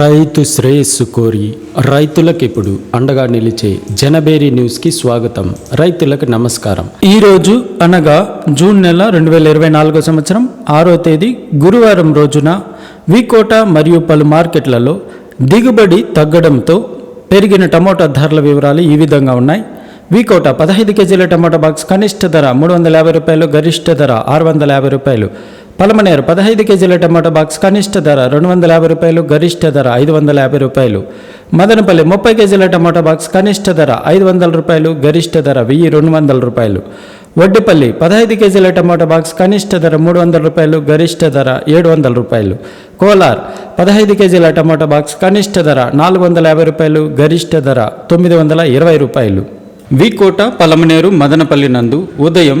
రైతు శ్రేయస్సు కోరి రైతులకు ఇప్పుడు అండగా నిలిచే జనబేరి న్యూస్కి స్వాగతం. రైతులకు నమస్కారం. ఈరోజు అనగా జూన్ నెల రెండు వేల ఇరవై నాలుగో సంవత్సరం ఆరో తేదీ గురువారం రోజున వికోట మరియు పలు మార్కెట్లలో దిగుబడి తగ్గడంతో పెరిగిన టమోటా ధరల వివరాలు ఈ విధంగా ఉన్నాయి. వికోట పదహైదు కేజీల టమాటా బాక్స్ కనిష్ట ధర మూడు వందల యాభై రూపాయలు గరిష్ట ధర ఆరు వందల యాభై రూపాయలు పలమనేరు పదహైదు కేజీల టమాటా బాక్స్ కనిష్ట ధర రెండు వందల యాభై రూపాయలు గరిష్ట ధర ఐదు వందల యాభై రూపాయలు. మదనపల్లి ముప్పై కేజీల టమాటా బాక్స్ కనిష్ట ధర ఐదు వందల రూపాయలు గరిష్ట ధర వెయ్యి రెండు వందల రూపాయలు. వడ్డిపల్లి పదహైదు కేజీల టమాటా బాక్స్ కనిష్ట ధర మూడు వందల రూపాయలు గరిష్ట ధర ఏడు వందల రూపాయలు. కోలార్ పదహైదు కేజీల టమాటా బాక్స్ కనిష్ట ధర నాలుగు వందల యాభై రూపాయలు గరిష్ట ధర తొమ్మిది వందల ఇరవై రూపాయలు. వికోట పలమనేరు మదనపల్లి నందు ఉదయం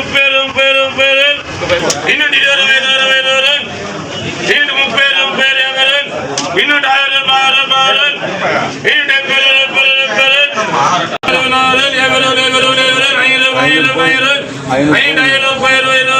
முப்பெரும் பெரும் பெரும் இன்னும் இன்னும் முப்பெரும் பேரவரன் இன்னும் ஆயிரம் ஆயிரம் ஆயிரம் இன்னும் பெரும் பெரும் பெரும் ஐநூறு ஐநூறு ஐநூறு ஐநூறு ஐநூறு ஐநூறு ஐநூறு